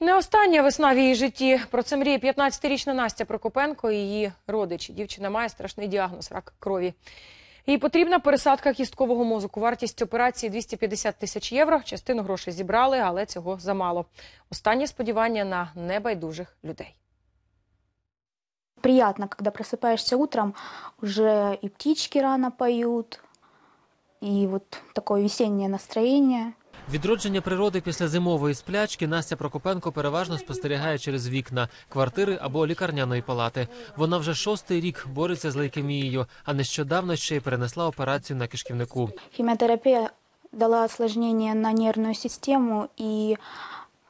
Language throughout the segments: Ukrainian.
Не остання весна в її житті. Про це мріє 15-річна Настя Прокопенко і її родичі. Дівчина має страшний діагноз рак крові. Їй потрібна пересадка кісткового мозку. Вартість операції 250 тисяч євро. Частину грошей зібрали, але цього замало. Останні сподівання на небайдужих людей. Приятно, когда просыпаешься утром, уже и птички рано поют, и вот такое весеннее настроение. Відродження природи після зимової сплячки Настя Прокопенко переважно спостерігає через вікна квартири або лікарняної палати. Вона вже шостий рік бореться з лейкемією, а нещодавно ще й перенесла операцію на кишківнику. Химиотерапия дала осложнение на нервную систему, и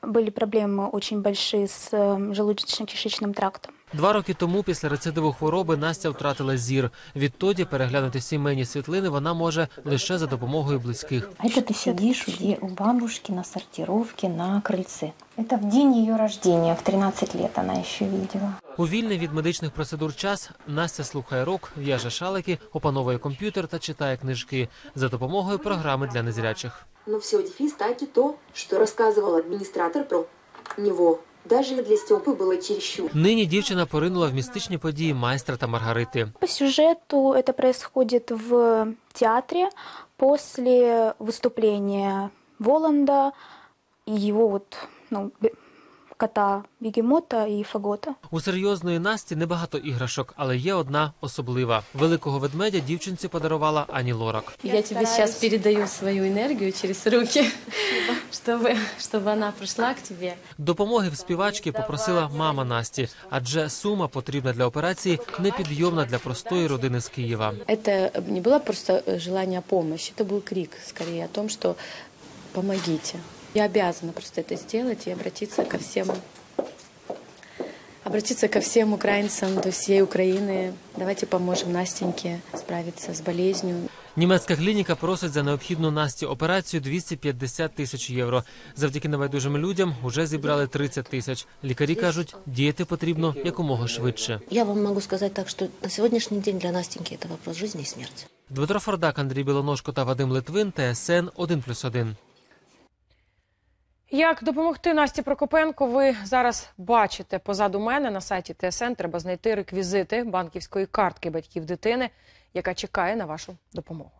были проблемы очень большие с э, желудочно-кишечным трактом. Два роки тому, після рецидиву хвороби, Настя втратила зір. Відтоді переглянути сімейні світлини вона може лише за допомогою близьких. А это ты сидишь где у бабушки на сортировке на крыльце. Это в день ее рождения, в 13 лет она еще видела. У вільний від медичних процедур час Настя слухає рок, в'яже шалики, опановує комп'ютер та читає книжки за допомогою програми для незрячих. Но все дефис так и то, что рассказывал администратор про него. Даже для Степы было чересчур. Нині дівчина поринула в містичні події майстра та Маргарити. По сюжету это происходит в театре после выступления Воланда и его вот, ну, бе- кота Бегемота и Фагота. У серйозної Насті небагато іграшок, але є одна особлива. Великого ведмедя дівчинці подарувала Ані Лорак. Я, тебе сейчас передаю свою энергию через руки, чтобы, чтобы она пришла к тебе. Допомоги в співачки попросила мама Насті, адже сума потрібна для операції непідйомна для простої родини з Києва. Это не было просто э, желание помощи, это был крик скорее о том, что помогите. Я обязана просто это сделать и обратиться ко всем обратиться ко всем украинцам до всей Украины. Давайте поможем Настеньке справиться с болезнью. Німецька клініка просить за необхідну Насті операцію 250 тисяч євро. Завдяки небайдужим людям уже зібрали 30 тисяч. Лікарі кажуть, діяти потрібно якомога швидше. Я вам могу сказать так, что на сегодняшний день для Настеньки это вопрос жизни и смерти. Дмитро Фордак, Андрій Білоножко та Вадим Литвин, ТСН 1+,1. Як допомогти Насті Прокопенко, ви зараз бачите позаду мене на сайті ТСН. Треба знайти реквізити банківської картки батьків дитини, яка чекає на вашу допомогу.